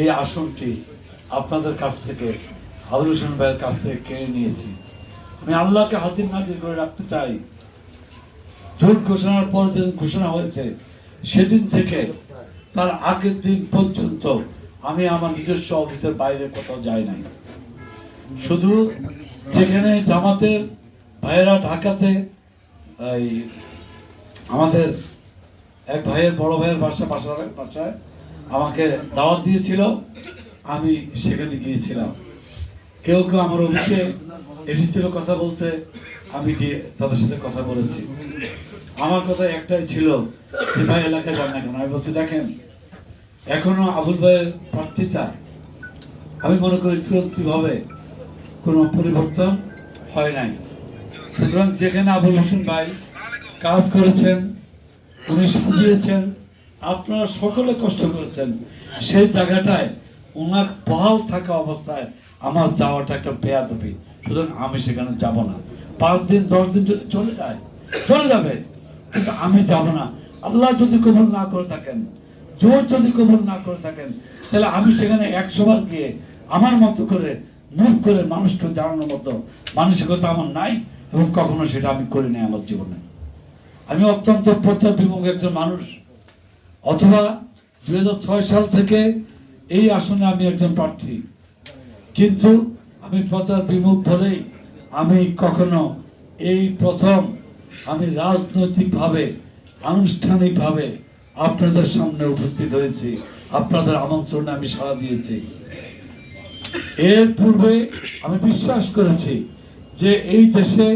এই আসনটি আপনাদের কাছ থেকে, আবুল হোসেন ভাইয়ের কাছ থেকে কেড়ে নিয়েছি। আমি আল্লাহকে হাজির নাজির করে রাখতে চাই। জোট ঘোষণার পর যেদিন ঘোষণা হয়েছে, সেদিন থেকে তার আগের দিন পর্যন্ত আমি আমার নিজস্ব অফিসের বাইরে কোথাও যাই নাই। শুধু যেখানে জামাতের ভাইয়েরা ঢাকাতে আমাদের এক ভাইয়ের বড় ভাইয়ের বাসা বাসায় বাসায় আমাকে দাওয়াত দিয়েছিল, আমি সেখানে গিয়েছিলাম। কেউ কেউ আমার অফিসে এসেছিল কথা বলতে, আমি গিয়ে তাদের সাথে কথা বলেছি। আমার কথা একটাই ছিল যে, ভাই, এলাকায় যান না কেন? আমি বলছি, দেখেন, এখনও আবুল ভাইয়ের প্রার্থিতা, আমি মনে করি তুরন্তি ভাবে কোনো পরিবর্তন হয় নাই। সুতরাং যেখানে আবুল হোসেন ভাই কাজ করেছেন, উনি সাজিয়েছেন আপনারা সকলে কষ্ট করেছেন। সেই জায়গাটায় ওনার বহাল থাকা অবস্থায় আমার যাওয়াটা একটা বেয়াদবি। সুতরাং আমি সেখানে যাব না। পাঁচ দিন, দশ দিন যদি চলে যায়, চলে যাবে। কিন্তু আমি যাব না। আল্লাহ যদি কবুল না করে থাকেন, জোর যদি কবুল না করে থাকেন, তাহলে আমি সেখানে একশো বার গিয়ে আমার মতো করে মুখ করে মানুষকে জানানোর মতো মানসিকতা আমার নাই এবং কখনো সেটা আমি করি নাই আমার জীবনে। আমি অত্যন্ত প্রচার বিমুখ একজন মানুষ। অথবা দুই সাল থেকে এই আসনে আমি একজন প্রার্থী। কিন্তু আমি প্রচার বিমুখ বলেই আমি কখনো এই প্রথম আমি রাজনৈতিকভাবে, আনুষ্ঠানিকভাবে আপনাদের সামনে উপস্থিত হয়েছি। আপনাদের আমন্ত্রণে আমি সাড়া দিয়েছি। এর পূর্বে আমি বিশ্বাস করেছি যে এই দেশে,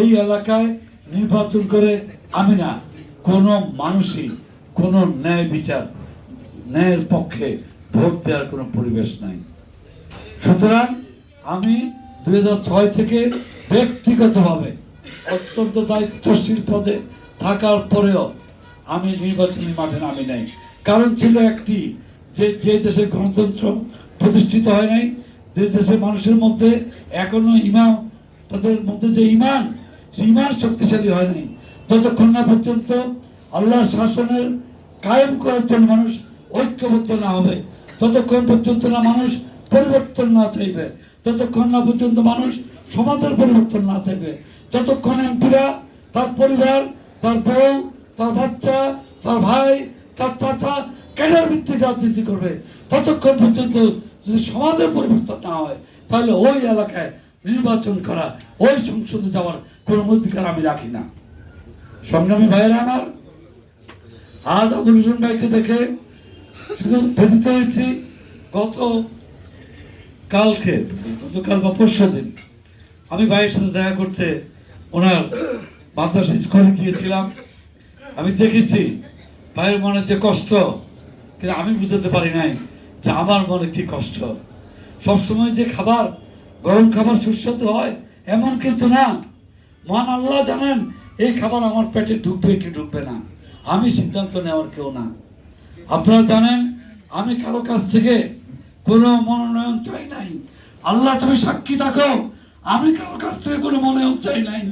এই এলাকায় নির্বাচন করে আমি না, কোনো মানুষই কোনো ন্যায় বিচার, ন্যায়ের পক্ষে ভোট দেওয়ার কোনো পরিবেশ নাই। সুতরাং আমি দু হাজার ছয় থেকে ব্যক্তিগতভাবে অত্যন্ত দায়িত্বশীল পদে থাকার পরেও আমি নির্বাচনী মাঠে নামি নাই। কারণ ছিল একটি যে যে দেশে গণতন্ত্র প্রতিষ্ঠিত হয় নাই, যে দেশে মানুষের মধ্যে এখনও ইমাম, তাদের মধ্যে যে ইমান সে ইমান শক্তিশালী হয় নাই। যতক্ষণ না পর্যন্ত আল্লাহর শাসনের কায়েম করার জন্য মানুষ ঐক্যবদ্ধ না হবে। ততক্ষণ পর্যন্ত না মানুষ পরিবর্তন না চাইবে, ততক্ষণ না পর্যন্ত মানুষ সমাজের পরিবর্তন না চাইবে। যতক্ষণ এমপিরা, তার পরিবার, তার বউ, তার বাচ্চা, তার ভাই, তার চাচা ক্যাডার ভিত্তিক রাজনীতি করবে, ততক্ষণ পর্যন্ত যদি সমাজের পরিবর্তন না হয়, তাহলে ওই এলাকায় নির্বাচন করা, ওই সংসদে যাওয়ার কোনো অধিকার আমি রাখি না। সংগ্রামী ভাইয়েরা আমার আজ হোসেন ভাইকে দেখে ব্যথিত হয়েছি গত কালকে, গতকাল বা পরশু দিন। আমি ভাইয়ের সাথে দেখা করতে ওনার মাদ্রাসা স্কুলে গিয়েছিলাম। আমি দেখেছি ভাইয়ের মনে যে কষ্ট, কিন্তু আমি বুঝতে পারি নাই যে আমার মনে কি কষ্ট। সবসময় যে খাবার, গরম খাবার সুস্বাদু হয়, এমন কিন্তু না। মহান আল্লাহ জানেন, এই খাবার আমার পেটে ঢুকবে কি ঢুকবে না। আমি সিদ্ধান্ত নেওয়ার কেউ না। আপনারা জানেন, আমি কারও কাছ থেকে কোনো মনোনয়ন চাই নাই। আল্লাহ, তুমি সাক্ষী থাকো, আমি কারও কাছ থেকে কোনো মনোনয়ন চাই নাই।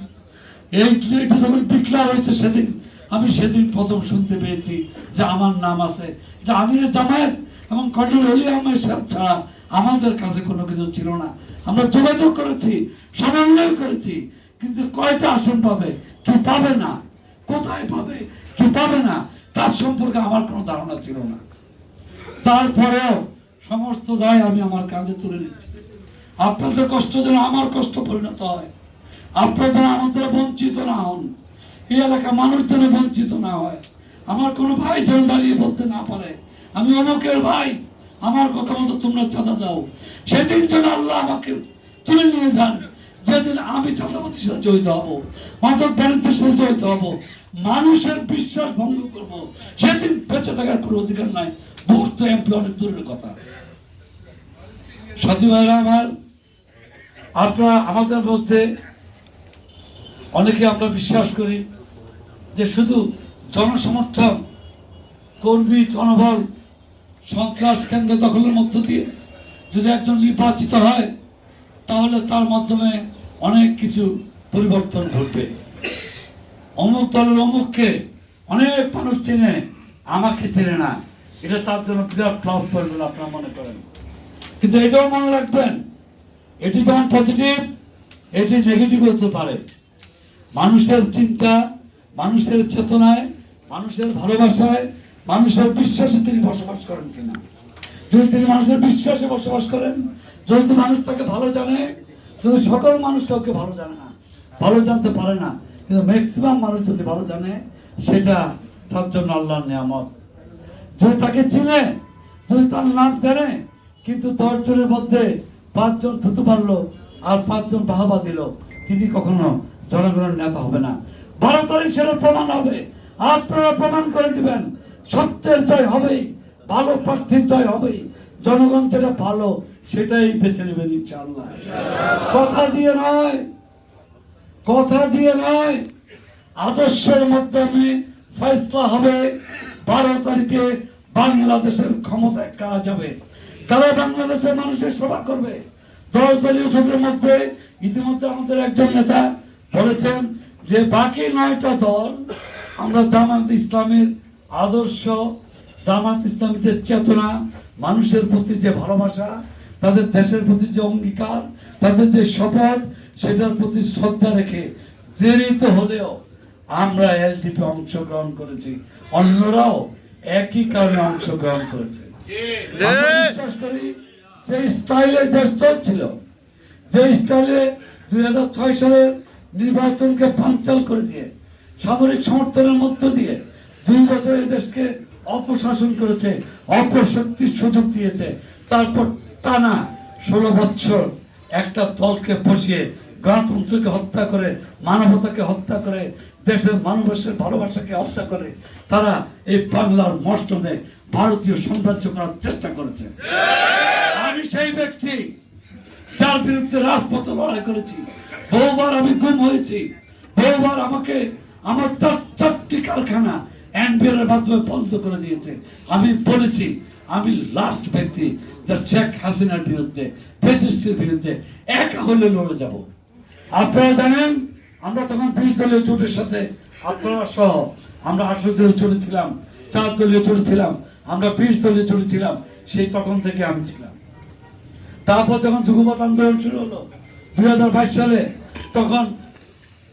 এই এটা যখন হয়েছে সেদিন। আমি সেদিন প্রথম শুনতে পেয়েছি যে আমার নাম আছে। এটা জামায়াত এবং হলি আমার সাহেব ছাড়া আমাদের কাছে কোনো কিছু ছিল না। আমরা যোগাযোগ করেছি, সমন্বয় করেছি, কিন্তু কয়টা আসন পাবে কি পাবে না। কোথায় পাবে? কি পাবে না, তার সম্পর্কে আমার কোনো ধারণা ছিল না। তারপরেও সমস্ত দায় আমি আমার কাঁধে তুলে নিচ্ছি। আপনাদের কষ্ট যেন আমার কষ্ট পরিণত হয়। আপনারা আমাদের বঞ্চিত না হন। এই এলাকা মানুষ যেন বঞ্চিত না হয়। আমার কোনো ভাই যেন দাঁড়িয়ে বলতে না পারে। আমি অমুকের ভাই। আমার কথা মতো তোমরা চাঁদা দাও। সেদিন যেন আল্লাহ আমাকে তুলে নিয়ে যান। যেদিন আমি চাঁদাবাতির সাথে জড়িত হব, মাদক বাণিজ্যের সাথে জড়িত হব, মানুষের বিশ্বাস ভঙ্গ করব, সেদিন বেঁচে থাকার কোনো অধিকার নাই। মুহূর্ত এমপি অনেক দূরের কথা। সাথী ভাইরা আমার, আপনারা আমাদের মধ্যে অনেকে আমরা বিশ্বাস করি যে শুধু জনসমর্থন, কর্মী, জনবল, সন্ত্রাস কেন্দ্র দখলের মধ্য দিয়ে যদি একজন নির্বাচিত হয় তাহলে তার মাধ্যমে অনেক কিছু পরিবর্তন ঘটবে। অমুক দলের অমুককে অনেক মানুষ চেনে, আমাকে চেনে না। এটা তার জন্য বিরাট প্লাস পয়েন্ট বলে আপনারা মনে করেন। কিন্তু এটাও মনে রাখবেন, এটি যেমন পজিটিভ এটি নেগেটিভ হতে পারে। মানুষের চিন্তা, মানুষের চেতনায়, মানুষের ভালোবাসায়, মানুষের বিশ্বাসে তিনি বসবাস করেন কিনা? যদি তিনি মানুষের বিশ্বাসে বসবাস করেন যদি মানুষ তাকে ভালো জানে, যদি সকল মানুষ কাউকে ভালো জানে না, ভালো জানতে পারে না, কিন্তু ম্যাক্সিমাম মানুষ যদি ভালো জানে, সেটা তার জন্য আল্লাহর নিয়ামত। যদি তাকে চিনে, যদি তার নাম জানে, কিন্তু দশ জনের মধ্যে পাঁচজন থুতু মারলো আর পাঁচজন বাহাবা দিল, তিনি কখনো জনগণের নেতা হবে না। বারো তারিখ সেটা প্রমাণ হবে। আপনারা প্রমাণ করে দিবেন, সত্যের জয় হবেই, ভালো প্রার্থীর জয় হবেই, জনগণ যেটা ভালো সেটাই বেছে নেবেন ইনশাআল্লাহ। কথা দিয়ে নয়, কথা দিয়ে নয়, আদর্শের মাধ্যমে ফয়সলা হবে। বারো তারিখে বাংলাদেশের ক্ষমতায় কারা যাবে? কারা বাংলাদেশের মানুষের সেবা করবে? দশ দলীয় জোটের মধ্যে ইতিমধ্যে আমাদের একজন নেতা বলেছেন যে, বাকি নয়টা দল আমরা জামাত ইসলামের আদর্শ, জামাত ইসলামের চেতনা, মানুষের প্রতি যে ভালোবাসা তাদের দেশের প্রতি যে অঙ্গীকার তাদের যে শপথ সেটার প্রতি শ্রদ্ধা রেখে দেরিতে হলেও আমরা এলডিপি অংশগ্রহণ করেছি। অন্যরাও একই কারণে অংশগ্রহণ করেছে। বিশ্বাস করি যে স্টাইলে দেশ চলছিল যে স্টাইলে দুই হাজার ছয় সালের নির্বাচনকে পাঞ্চাল করে দিয়ে সামরিক সমর্থনের মধ্য দিয়ে দুই বছর দেশকে অপশাসন করেছে অপশক্তির সুযোগ দিয়েছে। তারপর টানা ষোলো বছর একটা দলকে বসিয়ে গণতন্ত্রকে হত্যা করে, মানবতাকে হত্যা করে, দেশের মানুষের ভালোবাসাকে হত্যা করে, তারা এই বাংলার মষ্টমে ভারতীয় সাম্রাজ্য করার চেষ্টা করেছে। আমি সেই ব্যক্তি যার বিরুদ্ধে রাজপথে লড়াই করেছি। বহুবার আমি গুম হয়েছি। বহুবার আমাকে আমার চার- চারটি কারখানা এনবিআর মাধ্যমে বন্ধ করে দিয়েছে। আমি বলেছি আমি লাস্ট ব্যক্তি যার শেখ হাসিনার বিরুদ্ধে ফেসিস্টের বিরুদ্ধে একা হলে লড়ে যাব। আপনারা জানেন, আমরা তখন বিশ দলীয় জোটের সাথে আপনারা সহ আমরা আঠারো দলীয় জোটে ছিলাম, চার দলীয় জোটে ছিলাম, আমরা বিশ দলীয় জোটে ছিলাম, সেই তখন থেকে আমি ছিলাম। তারপর যখন যুগপথ আন্দোলন শুরু হলো, দুই হাজার বাইশ সালে, তখন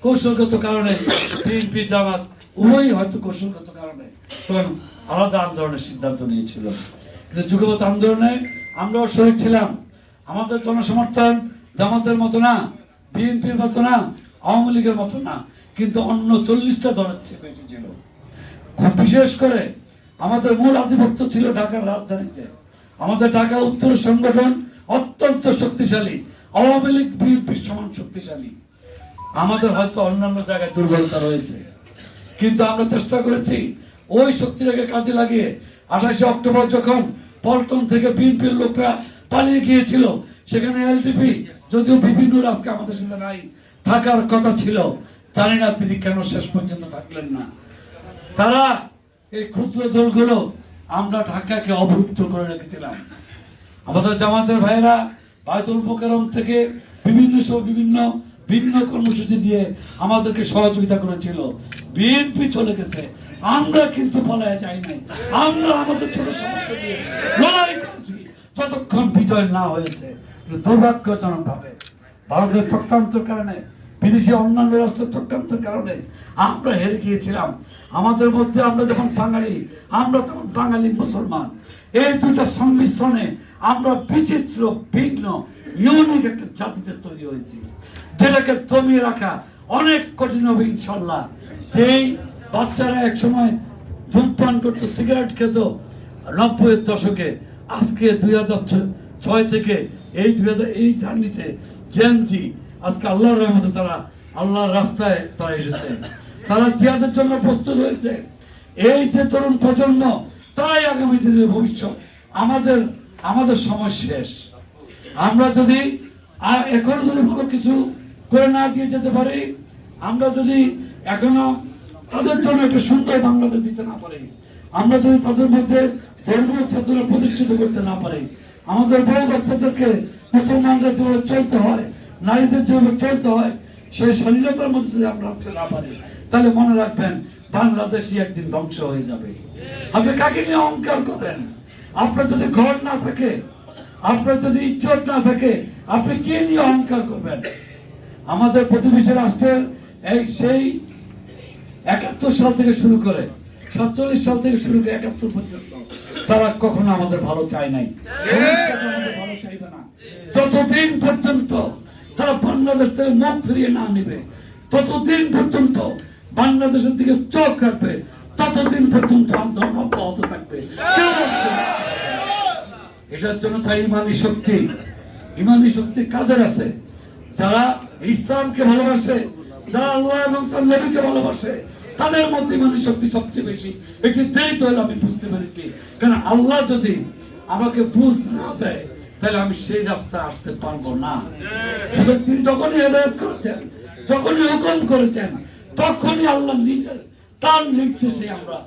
কৌশলগত কারণে বিএনপি জামাত, উভয়ই হয়তো কৌশলগত কারণে তখন আলাদা আন্দোলনের সিদ্ধান্ত নিয়েছিল। কিন্তু যুগপথ আন্দোলনে আমরাও শরীর ছিলাম। আমাদের জনসমর্থন জামাতের মতো না, বিএনপির মতো না, আওয়ামী লীগের মতো না। কিন্তু অন্য চল্লিশটা দলের চেয়ে বেশি ছিল। খুব বিশেষ করে আমাদের মূল আধিপত্য ছিল ঢাকার রাজধানীতে। আমাদের ঢাকা উত্তর সংগঠন অত্যন্ত শক্তিশালী, আওয়ামী লীগ বিএনপির সমান শক্তিশালী। আমাদের হয়তো অন্যান্য জায়গায় দুর্বলতা রয়েছে। কিন্তু আমরা চেষ্টা করেছি ওই শক্তিটাকে কাজে লাগিয়ে আঠাশে অক্টোবর যখন পল্টন থেকে বিএনপির লোকরা পালিয়ে গিয়েছিল, সেখানে এলডিপি, যদিও বিভিন্ন আজকে আমাদের সাথে নাই, থাকার কথা ছিল। জানি না তিনি কেন শেষ পর্যন্ত থাকলেন না। তারা এই ক্ষুদ্র দলগুলো আমরা ঢাকাকে অবরুদ্ধ করে রেখেছিলাম। আমাদের জামাতের ভাইরা বায়তুল মোকারম থেকে বিভিন্ন সব বিভিন্ন ভিন্ন কর্মসূচি দিয়ে আমাদেরকে সহযোগিতা করেছিল। বিএনপি চলে গেছে। আমরা কিন্তু পলায় যাই নাই। আমরা আমাদের ছোট সামর্থ্য দিয়ে লড়াই করেছি। যতক্ষণ বিজয় না হয়েছে দুর্ভাগ্যজনক ভাবে ভারতের চক্রান্তের কারণে, বিদেশি অন্যান্য রাষ্ট্রের চক্রান্তের কারণে আমরা হেরে গিয়েছিলাম। আমাদের মধ্যে আমরা যখন বাঙালি, আমরা তখন বাঙালি মুসলমান। এই দুটা সংমিশ্রণে আমরা বিচিত্র, ভিন্ন ইউনিক একটা জাতিতে তৈরি হয়েছি। যেটাকে দমিয়ে রাখা অনেক কঠিন হবে যেই বাচ্চারা এক সময় ধূমপান করতো, সিগারেট খেত। নব্বইয়ের দশকে, আজকে দুই হাজার ছয় থেকে এই দুই হাজার, এই জার্নিতে জেনজি আজকে আল্লাহর রহমতে তারা আল্লাহর রাস্তায় তারা এসেছে। তারা জিহাদের জন্য প্রস্তুত হয়েছে। এই যে তরুণ প্রজন্ম, তারাই আগামী দিনের ভবিষ্যৎ। আমাদের আমাদের সময় শেষ। আমরা যদি এখনও যদি ভালো কিছু করে না দিয়ে যেতে পারি, আমরা যদি এখনও তাদের জন্য একটা সুন্দর বাংলাদেশ দিতে না পারি। আমরা যদি তাদের মধ্যে ধর্মীয় চেতনা প্রতিষ্ঠিত করতে না পারি, আমাদের বড় বাচ্চাদেরকে মুসলমানরা যেভাবে চলতে হয়, নারীদের যেভাবে চলতে হয়, সেই স্বাধীনতার মধ্যে যদি আমরা রাখতে না পারি, তাহলে মনে রাখবেন বাংলাদেশই একদিন ধ্বংস হয়ে যাবে। আপনি কাকে নিয়ে অহংকার করবেন? আপনার যদি ঘর না থাকে, আপনার যদি ইজ্জত না থাকে, আপনি কে নিয়ে অহংকার করবেন? আমাদের প্রতিবেশী রাষ্ট্রের এই সেই একাত্তর সাল থেকে শুরু করে সাতচল্লিশ সাল থেকে শুরু করে একাত্তর পর্যন্ত তারা কখনো আমাদের ভালো চায় নাই। ভালো চাইবে না। যতদিন পর্যন্ত তারা বাংলাদেশ থেকে মুখ ফিরিয়ে না নিবে ততদিন পর্যন্ত বাংলাদেশের দিকে চোখ রাখবে ততদিন পর্যন্ত আন্দোলন অব্যাহত থাকবে। এটার জন্য চাই ইমানি শক্তি ইমানি শক্তি কাদের আছে? যারা ইসলামকে ভালোবাসে যারা আল্লাহ এবং তার নবীকে ভালোবাসে তাদের মধ্যে ইমানি শক্তি সবচেয়ে বেশি। একটি দেরিতে হলে আমি বুঝতে পেরেছি। কারণ আল্লাহ যদি আমাকে বুঝ না দেয়, তাহলে আমি সেই রাস্তায় আসতে পারব না। তিনি যখনই হেদায়ত করেছেন, যখনই হুকুম করেছেন, তখনই আল্লাহ নিজের, তার নির্দেশে আমরা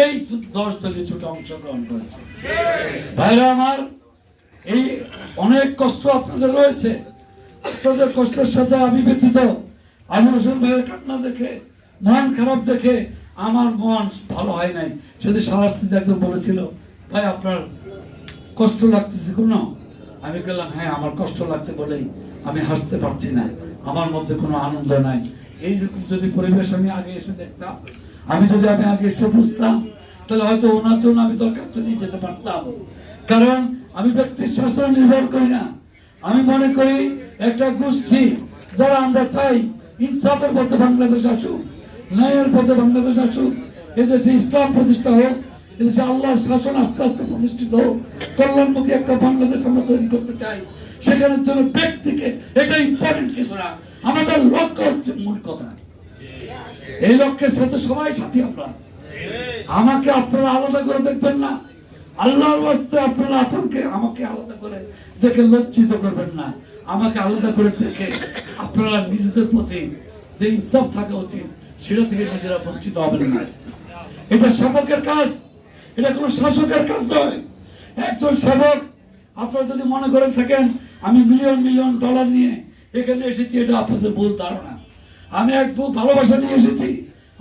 এই দশ দলীয় ছোট অংশগ্রহণ করেছি। ভাইরা আমার, এই অনেক কষ্ট আপনাদের রয়েছে। আপনাদের কষ্টের সাথে আমি ব্যতীত, আমি হোসেন ভাইয়ের কান্না দেখে মন খারাপ দেখে আমার মন ভালো হয় নাই। সেদিন সারাস্তিতে একদম বলেছিল, ভাই, আপনার কষ্ট লাগতেছে কোনো? আমি বললাম হ্যাঁ আমার কষ্ট লাগছে বলেই আমি হাসতে পারছি না। আমার মধ্যে কোনো আনন্দ নাই। এইরকম যদি পরিবেশ আমি আগে এসে দেখতাম, আমি যদি আমি আগে এসে বুঝতাম, তাহলে হয়তো ওনার জন্য আমি দরখাস্ত নিয়ে যেতে পারতাম। কারণ আমি ব্যক্তির শাসন নির্ভর করি না। আমি মনে করি একটা গোষ্ঠী, যারা আমরা চাই ইনসাফের পথে বাংলাদেশ আসুক ন্যায়ের পথে বাংলাদেশ আসুক, এদেশে ইসলাম প্রতিষ্ঠা হোক, এদেশে আল্লাহর শাসন আস্তে আস্তে প্রতিষ্ঠিত হোক, কল্যাণমুখী একটা বাংলাদেশ আমরা তৈরি করতে চাই। সেখানের জন্য ব্যক্তিকে এটা ইম্পর্টেন্ট কিছু না। আমাদের লক্ষ্য হচ্ছে মূল কথা। এই লক্ষ্যের সাথে সবাই সাথী আমরা। আমাকে আপনারা আলাদা করে দেখবেন না। আল্লাহর ওয়াস্তে আপনারা আপনাকে, আমাকে আলাদা করে দেখে লজ্জিত করবেন না। আমাকে আলাদা করে দেখে আপনারা নিজেদের প্রতি যে ইনসাফ থাকা উচিত সেটা থেকে নিজেরা বঞ্চিত হবেন না। এটা শাসকের কাজ, এটা কোনো শাসকের কাজ নয়। একজন সেবক, আপনারা যদি মনে করে থাকেন, আমি মিলিয়ন মিলিয়ন ডলার নিয়ে এখানে এসেছি, এটা আপনাদের ভুল ধারণা। আমি এক বুক ভালোবাসা নিয়ে এসেছি,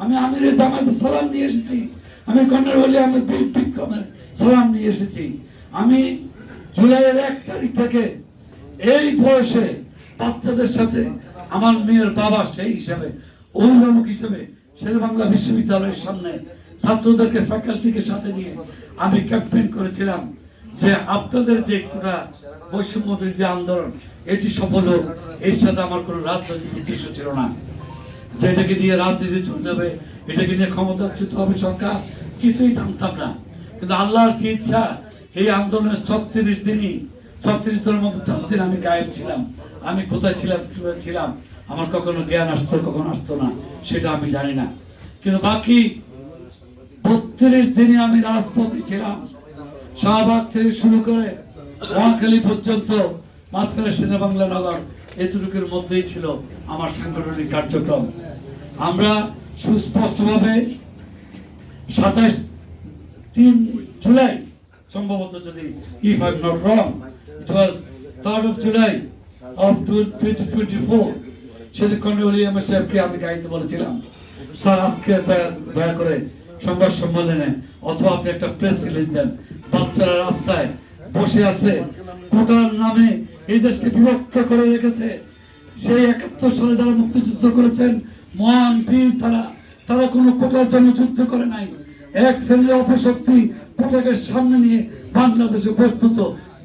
আমি আমির জামাত সালাম নিয়ে এসেছি, আমি কন্যার বলি আমি বিক্রমের সালাম নিয়ে এসেছি। আমি জুলাইয়ের এক তারিখ থেকে এই বয়সে বাচ্চাদের সাথে আমার মেয়ের বাবা সেই হিসাবে অভিভাবক হিসেবে শের বাংলা বিশ্ববিদ্যালয়ের সামনে ছাত্রদেরকে ফ্যাকাল্টিকে সাথে নিয়ে আমি ক্যাম্পেইন করেছিলাম যে আপনাদের যে একটা বৈষম্য বিরোধী আন্দোলন, এটি সফল হোক, এর সাথে আমার কোনো রাজনৈতিক উদ্দেশ্য ছিল না। যে এটাকে দিয়ে রাজনীতি চলে যাবে, এটাকে নিয়ে ক্ষমতাচ্যুত হবে সরকার, কিছুই জানতাম না। কিন্তু আল্লাহর কি ইচ্ছা, এই আন্দোলনের ছত্রিশ দিনই, ছত্রিশ দিনের মতো চার দিন আমি গায়েব ছিলাম। আমি কোথায় ছিলাম ছিলাম আমার কখনো জ্ঞান আসতো, কখনো আসতো না, সেটা আমি জানি না। কিন্তু বাকি বত্রিশ দিনে আমি রাজপথে ছিলাম। শাহবাগ থেকে শুরু করে মহাখালী পর্যন্ত, মাঝখানে বাংলা নগর, এতটুকুর মধ্যেই ছিল আমার সাংগঠনিক কার্যক্রম। আমরা সুস্পষ্টভাবে সাতাশ তিন জুলাই, সম্ভবত যদি if I not wrong it was third of July of twenty twenty four সাহেবকে আমি গাইতে বলেছিলাম। স্যার, আজকে দয়া- করে সংবাদ সম্মেলনে অথবা আপনি একটা প্রেস রিলিজ দেন। বাচ্চারা রাস্তায় বসে আছে, কোটার নামে এই দেশকে বিভক্ত করে রেখেছে। সেই একাত্তর সালে যারা মুক্তিযুদ্ধ করেছেন, মহান বীর তারা তারা কোনো কোটার জন্য যুদ্ধ করে নাই। এক শ্রেণির অপশক্তি কোটাকে সামনে নিয়ে বাংলাদেশে বস্তুত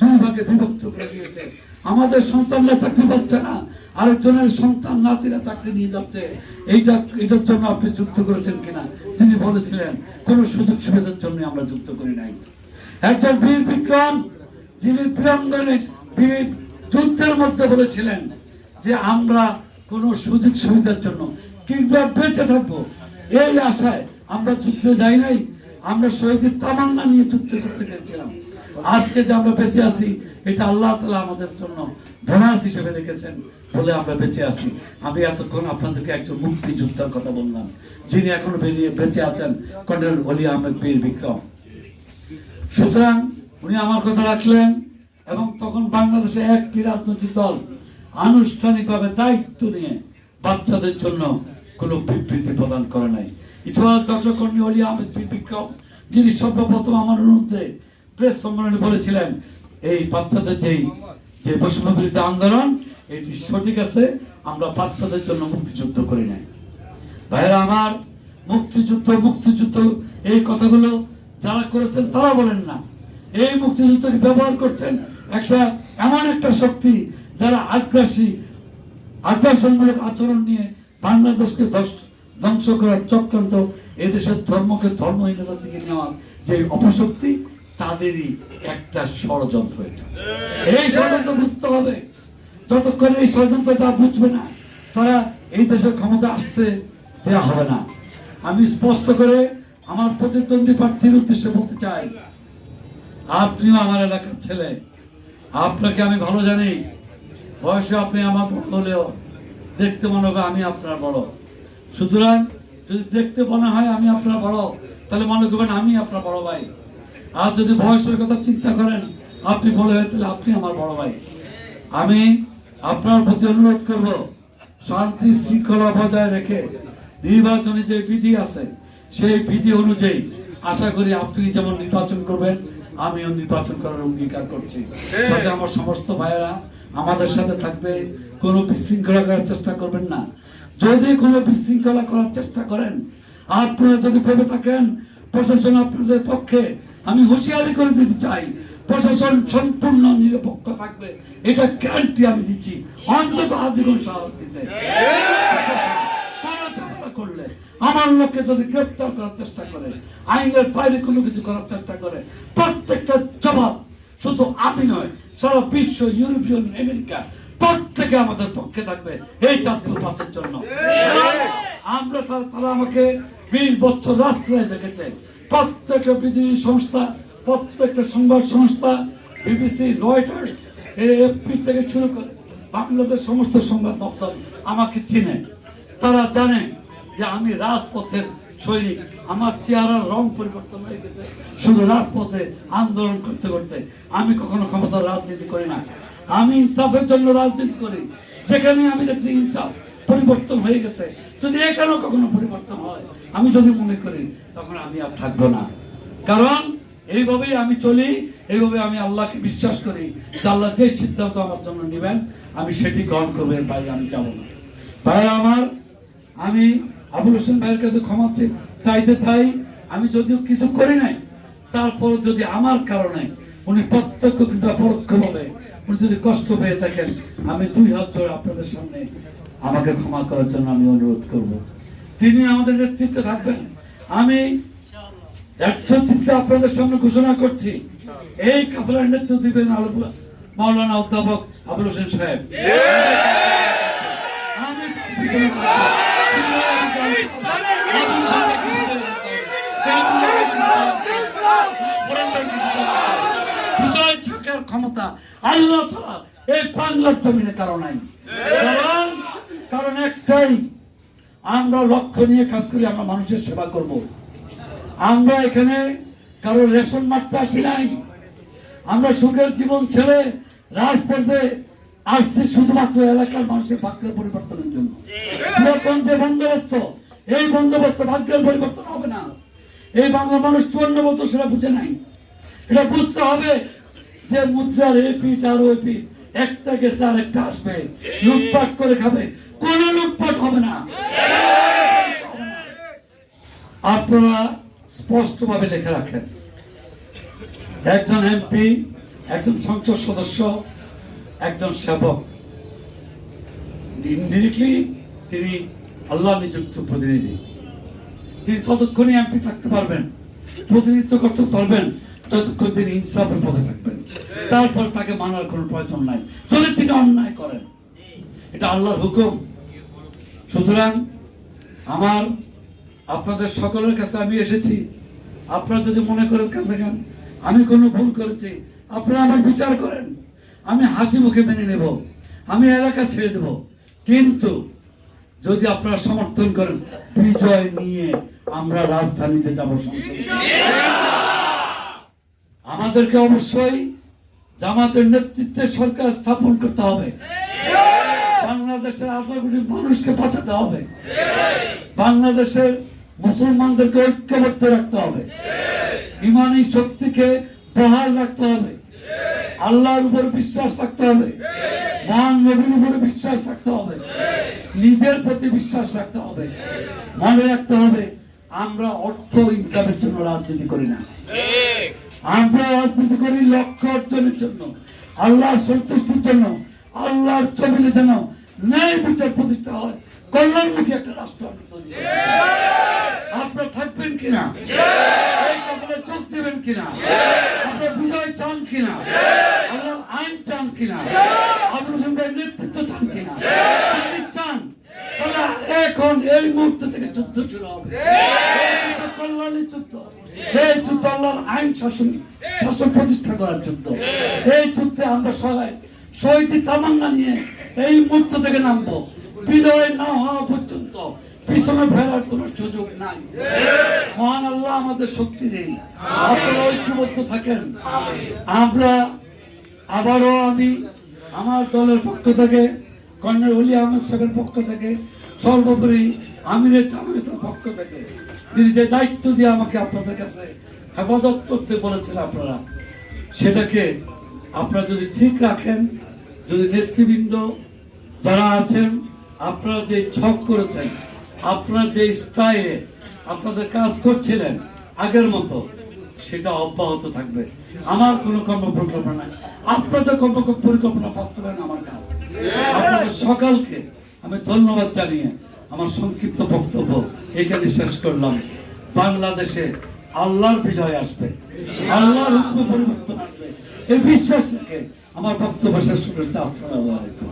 দুই ভাগে বিভক্ত করে দিয়েছে। আমাদের সন্তানরা চাকরি পাচ্ছে না। আরেকজনের সন্তান নাতিরা চাকরি নিয়ে যাচ্ছে। এইটা এটার জন্য আপনি যুদ্ধ করেছেন কিনা? তিনি বলেছিলেন, কোন সুযোগ সুবিধার জন্য আমরা যুদ্ধ করি নাই। একজন বীর বিক্রম, যিনি প্রিয়ঙ্গনে বীর যুদ্ধের মধ্যে বলেছিলেন যে আমরা কোন সুযোগ সুবিধার জন্য কিংবা বেঁচে থাকব। এই আশায় আমরা যুদ্ধে যাই নাই। আমরা শহীদের তামান্না নিয়ে যুদ্ধ করতে গেছিলাম। আজকে যে আমরা বেঁচে আছি, এটা আল্লাহ তালা আমাদের জন্য বোনাস হিসেবে রেখেছেন বলে আমরা বেঁচে আছি। আমি এতক্ষণ আপনাদেরকে একজন মুক্তিযোদ্ধার কথা বললাম, যিনি এখনও বেরিয়ে বেঁচে আছেন, কর্নেল অলি আহমেদ বীর বিক্রম। সুতরাং উনি আমার কথা রাখলেন এবং তখন বাংলাদেশে একটি রাজনৈতিক দল আনুষ্ঠানিকভাবে দায়িত্ব নিয়ে বাচ্চাদের জন্য কোনো বিবৃতি প্রদান করে নাই। ইট ওয়াজ ডক্টর কর্ণী অলি আহমেদ বি বিক্রম, যিনি সর্বপ্রথম আমার অনুরোধে প্রেস সম্মেলনে বলেছিলেন, এই বাচ্চাদের যেই যে বৈষম্য বিরোধী আন্দোলন, এটি সঠিক আছে, আমরা বাচ্চাদের জন্য মুক্তিযুদ্ধ করি নাই। ভাইরা আমার মুক্তিযুদ্ধ মুক্তিযুদ্ধ, এই কথাগুলো যারা করেছেন তারা বলেন না। এই মুক্তিযুদ্ধকে ব্যবহার করছেন একটা এমন একটা শক্তি যারা আগ্রাসী, আগ্রাসনমূলক আচরণ নিয়ে বাংলাদেশকে ধ্বস- করার চক্রান্ত এদেশের ধর্মকে ধর্মহীনতার দিকে নেওয়ার যে অপশক্তি তাদেরই একটা ষড়যন্ত্র এটা। এই ষড়যন্ত্র বুঝতে হবে। যতক্ষণ এই ষড়যন্ত্র তা বুঝবে না, তারা এই দেশের ক্ষমতা আসতে দেওয়া হবে না। আমি স্পষ্ট করে আমার প্রতিদ্বন্দ্বী প্রার্থীর উদ্দেশ্যে বলতে চাই, আপনিও আমার এলাকার ছেলে। আপনাকে আমি ভালো জানি। বয়সে আপনি আমার বড় হলেও দেখতে মনে হবে আমি আপনার বড়। সুতরাং যদি দেখতে মনে হয় আমি আপনার বড়, তাহলে মনে করবেন আমি আপনার বড় ভাই। আর যদি বয়সের কথা চিন্তা করেন, আপনি বড় হয়ে তাহলে আপনি আমার বড় ভাই। আমি আপনার প্রতি অনুরোধ করব, শান্তি শৃঙ্খলা বজায় রেখে নির্বাচনে যে বিধি আছে, সেই বিধি অনুযায়ী আশা করি আপনি যেমন নির্বাচন করবেন, আমিও নির্বাচন করার অঙ্গীকার করছি। সাথে আমার সমস্ত ভাইয়েরা আমাদের সাথে থাকবে, কোনো বিশৃঙ্খলা করার চেষ্টা করবেন না। যদি কোনো বিশৃঙ্খলা করার চেষ্টা করেন, আপনারা যদি ভেবে থাকেন, প্রশাসন আপনাদের পক্ষে আমি হুঁশিয়ারি করে দিতে চাই। প্রশাসন সম্পূর্ণ নিরপেক্ষ থাকবে। এটা গ্যারান্টি আমি দিচ্ছি। অন্তত আজীবন সাহস দিতে। করলে আমার লোককে যদি গ্রেপ্তার করার চেষ্টা করে আইনের বাইরে কোনো কিছু করার চেষ্টা করে প্রত্যেকটা জবাব শুধু আমি নয় সারা বিশ্ব ইউরোপিয়ান আমেরিকা প্রত্যেকে আমাদের পক্ষে থাকবে এই চাঁদপুর পাশের জন্য। আমরা তারা আমাকে বিশ বছর রাস্তায় দেখেছে। প্রত্যেকটা পৃথিবী সংস্থা, প্রত্যেকটা সংবাদ সংস্থা, বিবিসি, রয়টার্স, এএফপি থেকে শুরু করে বাংলাদেশ সমস্ত সংবাদ মাধ্যম আমাকে চিনে। তারা জানে যে আমি রাজপথের সৈনিক। আমার চেহারার রং পরিবর্তন হয়ে গেছে। শুধু রাজপথে আন্দোলন করতে করতে আমি কখনো ক্ষমতার রাজনীতি করি না। আমি ইনসাফের জন্য রাজনীতি করি। যেখানে আমি দেখছি ইনসাফ পরিবর্তন হয়ে গেছে। যদি এখানেও কখনো পরিবর্তন হয়, আমি যদি মনে করি তখন আমি আর থাকব না। কারণ এইভাবেই আমি চলি এইভাবে আমি আল্লাহকে বিশ্বাস করি। আল্লাহ যে সিদ্ধান্ত আমার জন্য নেবেন, আমি সেটি গ্রহণ করব, এর বাইরে আমি যাব না। ভাই আমার, আমি আবুল হোসেন ভাইয়ের কাছে ক্ষমা চাইতে চাই। আমি যদিও কিছু করি নাই তারপর যদি আমার কারণে উনি প্রত্যক্ষ কিংবা পরোক্ষভাবে উনি যদি কষ্ট পেয়ে থাকেন, আমি দুই হাত জোড়ে আপনাদের সামনে আমাকে ক্ষমা করার জন্য আমি অনুরোধ করব। তিনি আমাদের নেতৃত্বে থাকবেন। আমি চিত্তে আপনাদের সামনে ঘোষণা করছি, এই কাফেলার নেতৃত্ব দিবেন মাওলানা অধ্যাপক আবুল হোসেন সাহেব। ক্ষমতা আল্লাহ এই বাংলার জমিনে কারও নাই। কারণ? কারণ একটাই আমরা লক্ষ্য নিয়ে কাজ করি, আমরা মানুষের সেবা করব। আমরা এখানে কারও রেশন মারতে আসি নাই। আমরা সুখের জীবন ছেড়ে রাজপথে আসছি শুধুমাত্র এলাকার মানুষের ভাগ্যের পরিবর্তনের জন্য। যে বন্দোবস্ত, এই বন্দোবস্ত ভাগ্যের পরিবর্তন হবে না। এই বাংলা মানুষ চুয়ান্ন বছর সেটা বুঝে নাই। এটা বুঝতে হবে যে মুদ্রার আর ওই পিঠ, একটা গেছে আর একটা আসবে। লুটপাট করে খাবে। কোন লুটপাট হবে না। আপনারা স্পষ্টভাবে লিখে রাখেন। একজন এমপি একজন সংসদ সদস্য, একজন সেবক। ইনডিরেক্টলি তিনি আল্লাহ নিযুক্ত প্রতিনিধি। তিনি ততক্ষণই এমপি থাকতে পারবেন, প্রতিনিধিত্ব করতে পারবেন, যতক্ষণ তিনি ইনসাফের পথে থাকবেন। তারপর তাকে মানার কোনো প্রয়োজন নাই। যদি তিনি অন্যায় করেন এটা আল্লাহর হুকুম। সুতরাং আমার, আপনাদের সকলের কাছে আমি এসেছি। আপনারা যদি মনে করেন কাছে থাকেন আমি কোনো ভুল করেছি। আপনারা আমার বিচার করেন। আমি হাসি মুখে মেনে নেব। আমি এলাকা ছেড়ে দেব। কিন্তু যদি আপনারা সমর্থন করেন, বিজয় নিয়ে আমরা রাজধানীতে যাব আমাদেরকে অবশ্যই জামাতের নেতৃত্বে সরকার স্থাপন করতে হবে। বাংলাদেশের আঠারো কোটি মানুষকে বাঁচাতে হবে। বাংলাদেশের মুসলমানদেরকে ঐক্যবদ্ধ রাখতে হবে। ইমানি শক্তিকে বহাল রাখতে হবে। আল্লাহর উপর বিশ্বাস রাখতে হবে। মহান নবীর উপরে বিশ্বাস রাখতে হবে। নিজের প্রতি বিশ্বাস রাখতে হবে। মনে রাখতে হবে, আমরা অর্থ ইনকামের জন্য রাজনীতি করি না। আমরা রাজনীতি করি লক্ষ্য অর্জনের জন্য, আল্লাহর সন্তুষ্টির জন্য, আল্লাহর জমিনে যেন ন্যায় বিচার প্রতিষ্ঠা হয়। কল্যাণমুখী একটা রাষ্ট্র। আপনারা থাকবেন কিনা এই ব্যাপারে দেবেন কিনা আপনারা বিজয় চান কিনা আল্লাহ আইন চান কিনা হোসেন ভাই নেতৃত্ব চান কিনা আপনি চান। এখন এই মুহূর্ত থেকে যুদ্ধ শুরু হবে। কল্যাণের যুদ্ধ এই যুদ্ধ আল্লাহর আইন শাসন শাসন প্রতিষ্ঠা করার যুদ্ধ এই যুদ্ধে আমরা সবাই শহীদ তামান্না নিয়ে এই মুহূর্ত থেকে নামবো। বিজয় না হওয়া পর্যন্ত পিছনে ফেরার কোনো সুযোগ নাই। মহান আল্লাহ আমাদের শক্তি দেই আপনারা ঐক্যবদ্ধ থাকেন। আমরা আবারও আমি আমার দলের পক্ষ থেকে, কর্নেল অলি আহমেদ সাহেবের পক্ষ থেকে, সর্বোপরি আমিরের জামায়াতের পক্ষ থেকে, তিনি যে দায়িত্ব দিয়ে আমাকে আপনাদের কাছে হেফাজত করতে বলেছিলেন আপনারা, সেটাকে আপনারা যদি ঠিক রাখেন, যদি নেতৃবৃন্দ যারা আছেন, আপনারা যে ছক করেছেন, আপনারা যে স্টাইলে আপনাদের কাজ করছিলেন আগের মতো, সেটা অব্যাহত থাকবে। আমার কোনো কর্ম পরিকল্পনা নাই। আপনাদের কর্ম পরিকল্পনা বাস্তবায়ন আমার কাজ। আপনাদের সকালকে আমি ধন্যবাদ জানিয়ে আমার সংক্ষিপ্ত বক্তব্য এখানে শেষ করলাম। বাংলাদেশে আল্লাহর বিজয় আসবে। আল্লাহর পরিবর্তন আসবে। এই বিশ্বাস থেকে আমার বক্তব্য শেষ করতে আসসালামু আলাইকুম।